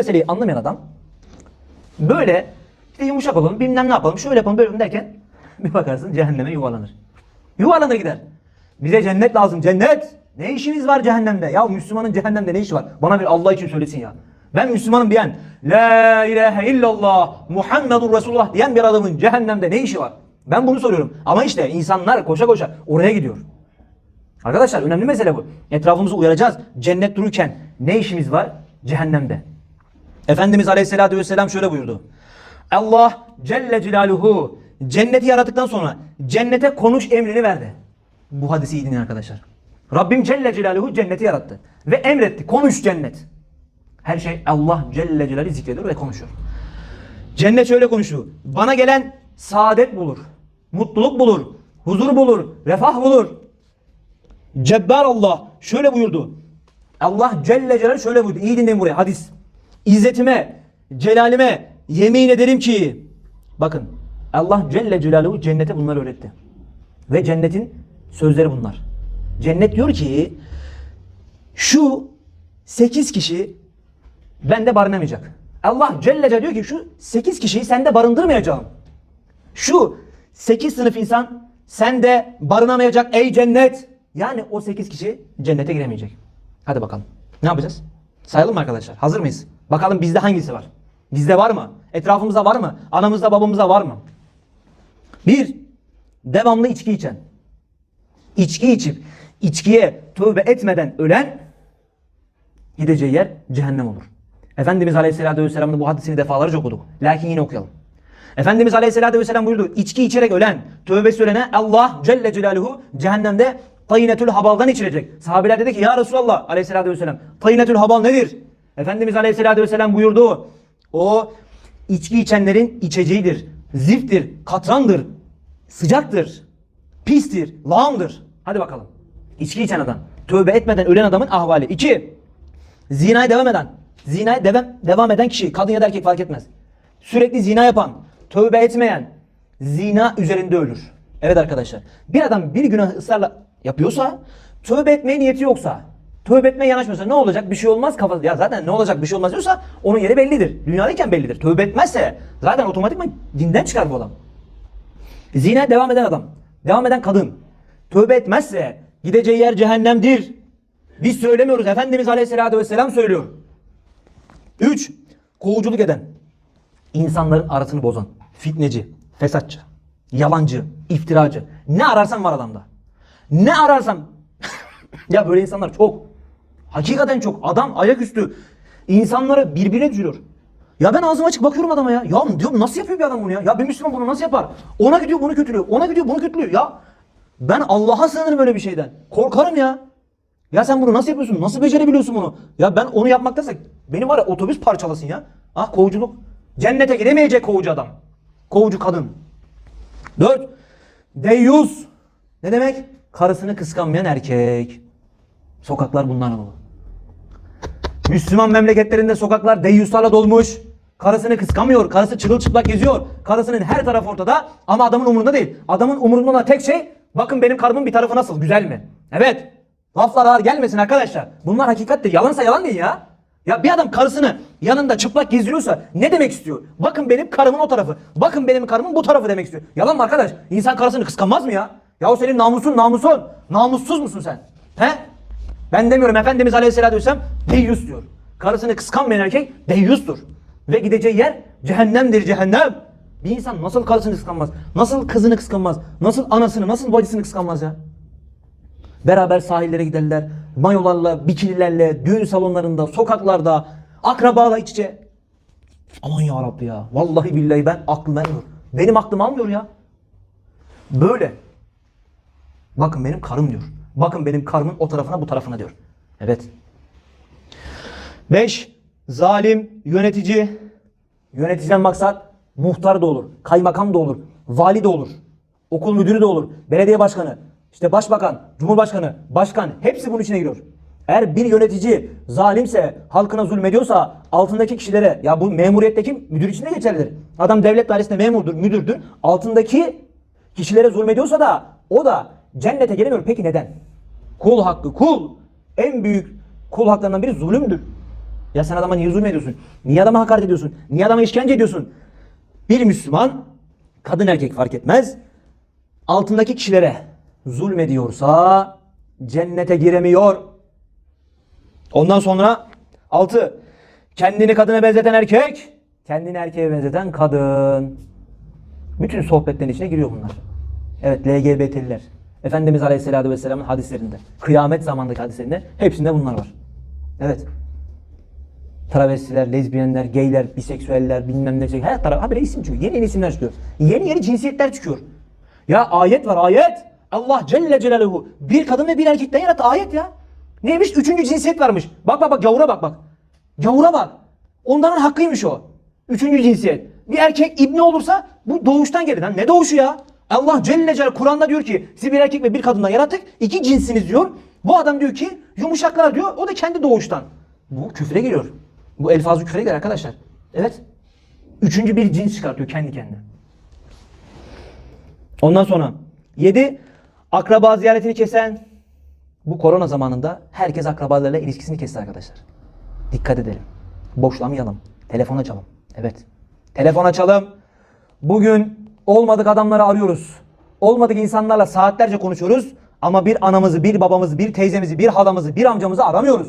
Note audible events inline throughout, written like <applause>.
meseleyi anlamayan adam böyle işte yumuşak olalım bilmem ne yapalım şöyle yapalım böyle yapalım derken <laughs> bir bakarsın cehenneme yuvarlanır. Yuvarlanır gider. Bize cennet lazım cennet. Ne işimiz var cehennemde? Ya Müslümanın cehennemde ne işi var? Bana bir Allah için söylesin ya. Ben Müslümanım diyen La ilahe illallah Muhammedur Resulullah diyen bir adamın cehennemde ne işi var? Ben bunu soruyorum. Ama işte insanlar koşa koşa oraya gidiyor. Arkadaşlar önemli mesele bu. Etrafımızı uyaracağız. Cennet dururken ne işimiz var? Cehennemde. Efendimiz Aleyhisselatü Vesselam şöyle buyurdu. Allah Celle Celaluhu cenneti yarattıktan sonra cennete konuş emrini verdi. Bu hadisi iyi dinleyin arkadaşlar. Rabbim Celle Celaluhu cenneti yarattı. Ve emretti. Konuş cennet. Her şey Allah Celle Celaluhu zikrediyor ve konuşuyor. Cennet şöyle konuşuyor. Bana gelen saadet bulur. Mutluluk bulur. Huzur bulur. Refah bulur. Cebbar Allah şöyle buyurdu. Allah Celle Celaluhu şöyle buyurdu. İyi dinleyin buraya hadis. İzzetime, celalime yemin ederim ki bakın Allah Celle Celaluhu cennete bunları öğretti. Ve cennetin sözleri bunlar. Cennet diyor ki şu 8 kişi bende barınamayacak. Allah Celle Celaluhu diyor ki şu 8 kişiyi sende barındırmayacağım. Şu 8 sınıf insan sende barınamayacak ey cennet. Yani o 8 kişi cennete giremeyecek. Hadi bakalım. Ne yapacağız? Sayalım mı arkadaşlar? Hazır mıyız? Bakalım bizde hangisi var? Bizde var mı? Etrafımızda var mı? Anamızda babamızda var mı? Bir, devamlı içki içen. İçki içip içkiye tövbe etmeden ölen gideceği yer cehennem olur. Efendimiz Aleyhisselatü Vesselam'ın bu hadisini defalarca okuduk. Lakin yine okuyalım. Efendimiz Aleyhisselatü Vesselam buyurdu. İçki içerek ölen, tövbe söylene Allah Celle Celaluhu cehennemde tayinetül habaldan içirecek. Sahabeler dedi ki ya Resulallah Aleyhisselatü Vesselam tayinetül habal nedir? Efendimiz Aleyhisselatü Vesselam buyurdu. O içki içenlerin içeceğidir. Ziftir, katrandır, sıcaktır, pistir, lağımdır. Hadi bakalım. İçki içen adam. Tövbe etmeden ölen adamın ahvali. İki, zinaya devam eden. Zinaya devam, devam eden kişi, kadın ya da erkek fark etmez. Sürekli zina yapan, tövbe etmeyen, zina üzerinde ölür. Evet arkadaşlar. Bir adam bir günah ısrarla yapıyorsa, tövbe etmeye niyeti yoksa, tövbe etmeye yanaşmıyorsa ne olacak? Bir şey olmaz kafası. Ya zaten ne olacak bir şey olmaz diyorsa onun yeri bellidir. Dünyadayken bellidir. Tövbe etmezse zaten otomatikman dinden çıkar bu adam. Zina devam eden adam, devam eden kadın tövbe etmezse gideceği yer cehennemdir. Biz söylemiyoruz. Efendimiz Aleyhisselatü Vesselam söylüyor. 3. Kovuculuk eden. insanların arasını bozan. Fitneci, fesatçı, yalancı, iftiracı. Ne ararsan var adamda. Ne ararsan. <laughs> ya böyle insanlar çok. Hakikaten çok. Adam ayaküstü insanları birbirine düşürüyor. Ya ben ağzımı açık bakıyorum adama ya. Ya diyorum nasıl yapıyor bir adam bunu ya? Ya bir Müslüman bunu nasıl yapar? Ona gidiyor bunu kötülüyor. Ona gidiyor bunu kötülüyor. Ya ben Allah'a sığınırım böyle bir şeyden. Korkarım ya. Ya sen bunu nasıl yapıyorsun? Nasıl becerebiliyorsun bunu? Ya ben onu yapmaktansa beni var ya otobüs parçalasın ya. Ah kovuculuk. Cennete gidemeyecek kovucu adam. Kovucu kadın. Dört. Deyyus. Ne demek? Karısını kıskanmayan erkek. Sokaklar bunlarla dolu. Müslüman memleketlerinde sokaklar deyyuslarla dolmuş. Karısını kıskamıyor. Karısı çırılçıplak geziyor. Karısının her tarafı ortada ama adamın umurunda değil. Adamın umurunda olan tek şey bakın benim karımın bir tarafı nasıl güzel mi? Evet. Laflar ağır gelmesin arkadaşlar. Bunlar hakikatte yalansa yalan değil ya. Ya bir adam karısını yanında çıplak gezdiriyorsa ne demek istiyor? Bakın benim karımın o tarafı. Bakın benim karımın bu tarafı demek istiyor. Yalan mı arkadaş? İnsan karısını kıskanmaz mı ya? Ya o senin namusun namusun. Namussuz musun sen? He? Ben demiyorum Efendimiz Aleyhisselatü Vesselam deyyus diyor. Karısını kıskanmayan erkek deyyustur. Ve gideceği yer cehennemdir cehennem. Bir insan nasıl karısını kıskanmaz? Nasıl kızını kıskanmaz? Nasıl anasını, nasıl bacısını kıskanmaz ya? Beraber sahillere giderler. Mayolarla, bikinilerle, düğün salonlarında, sokaklarda, akrabalar iç içe. Aman ya Rabbi ya. Vallahi billahi ben aklım vermiyor. Benim aklım almıyor ya. Böyle. Bakın benim karım diyor. Bakın benim karımın o tarafına bu tarafına diyor. Evet. 5. Zalim, yönetici. Yöneticiden maksat muhtar da olur, kaymakam da olur, vali de olur, okul müdürü de olur, belediye başkanı, işte başbakan, cumhurbaşkanı, başkan hepsi bunun içine giriyor. Eğer bir yönetici zalimse, halkına zulmediyorsa altındaki kişilere ya bu memuriyetteki müdür için de geçerlidir. Adam devlet dairesinde memurdur, müdürdür. Altındaki kişilere zulmediyorsa da o da cennete gelemiyor. Peki neden? Kul hakkı, kul en büyük kul haklarından biri zulümdür. Ya sen adama niye zulüm ediyorsun? Niye adama hakaret ediyorsun? Niye adama işkence ediyorsun? Bir Müslüman, kadın erkek fark etmez, altındaki kişilere zulmediyorsa cennete giremiyor. Ondan sonra 6. Kendini kadına benzeten erkek, kendini erkeğe benzeten kadın. Bütün sohbetlerin içine giriyor bunlar. Evet LGBT'liler. Efendimiz Aleyhisselatü Vesselam'ın hadislerinde, kıyamet zamandaki hadislerinde hepsinde bunlar var. Evet. Travestiler, lezbiyenler, geyler, biseksüeller, bilmem ne şey. Her taraf habire isim çıkıyor. Yeni yeni isimler çıkıyor. Yeni yeni cinsiyetler çıkıyor. Ya ayet var ayet. Allah Celle Celaluhu bir kadın ve bir erkekten yarattı ayet ya. Neymiş? Üçüncü cinsiyet varmış. Bak bak bak gavura bak bak. Gavura bak. Onların hakkıymış o. Üçüncü cinsiyet. Bir erkek ibni olursa bu doğuştan gelir. Lan ne doğuşu ya? Allah Celle Celaluhu Kur'an'da diyor ki sizi bir erkek ve bir kadından yarattık. İki cinsiniz diyor. Bu adam diyor ki yumuşaklar diyor. O da kendi doğuştan. Bu küfre giriyor. Bu elfazı küfre girer arkadaşlar. Evet. Üçüncü bir cins çıkartıyor kendi kendine. Ondan sonra 7. Akraba ziyaretini kesen. Bu korona zamanında herkes akrabalarıyla ilişkisini kesti arkadaşlar. Dikkat edelim. Boşlamayalım. Telefon açalım. Evet. Telefon açalım. Bugün olmadık adamları arıyoruz. Olmadık insanlarla saatlerce konuşuyoruz. Ama bir anamızı, bir babamızı, bir teyzemizi, bir halamızı, bir amcamızı aramıyoruz.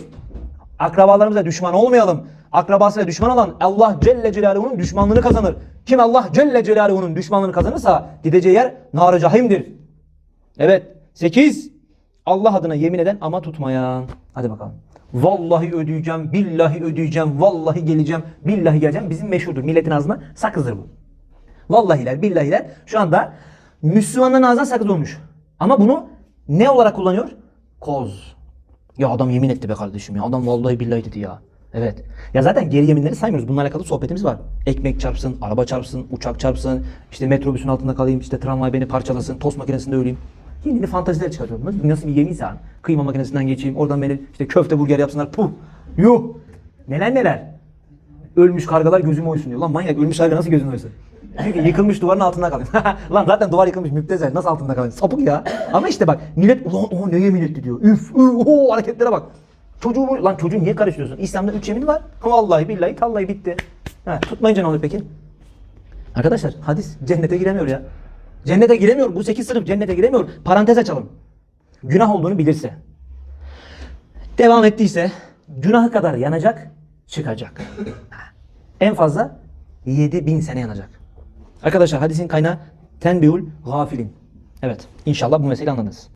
Akrabalarımıza düşman olmayalım. Akrabasıyla düşman olan Allah Celle Celaluhu'nun düşmanlığını kazanır. Kim Allah Celle Celaluhu'nun düşmanlığını kazanırsa gideceği yer nar cahimdir. Evet. 8. Allah adına yemin eden ama tutmayan. Hadi bakalım. Vallahi ödeyeceğim, billahi ödeyeceğim, vallahi geleceğim, billahi geleceğim. Bizim meşhurdur. Milletin ağzına sakızdır bu. Vallahiler, billahiler şu anda Müslümanların ağzına sakız olmuş. Ama bunu ne olarak kullanıyor? Koz. Ya adam yemin etti be kardeşim ya. Adam vallahi billahi dedi ya. Evet. Ya zaten geri yeminleri saymıyoruz. Bunlarla alakalı sohbetimiz var. Ekmek çarpsın, araba çarpsın, uçak çarpsın, işte metrobüsün altında kalayım, işte tramvay beni parçalasın, tost makinesinde öleyim. Yeni yeni fantaziler çıkartıyorum. Nasıl, bir yeminse abi. Kıyma makinesinden geçeyim, oradan beni işte köfte burger yapsınlar. Puh. Yuh. Neler neler. Ölmüş kargalar gözüme oysun diyor. Lan manyak ölmüş karga nasıl gözüne oysun? <laughs> Yıkılmış duvarın altında kalayım. <laughs> Lan zaten duvar yıkılmış müptezel. Nasıl altında kalayım? Sapık ya. Ama işte bak millet ulan o ne yemin etti diyor. Üf, üf o hareketlere bak. Çocuğu lan çocuğu niye karıştırıyorsun? İslam'da üç yemin var. Vallahi billahi tallahi bitti. Ha, tutmayınca ne olur peki? Arkadaşlar hadis cennete giremiyor ya. Cennete giremiyor. Bu sekiz sınıf cennete giremiyor. Parantez açalım. Günah olduğunu bilirse. Devam ettiyse günahı kadar yanacak, çıkacak. en fazla 7000 sene yanacak. Arkadaşlar hadisin kaynağı Tenbihul Gafilin. Evet. İnşallah bu meseleyi anladınız.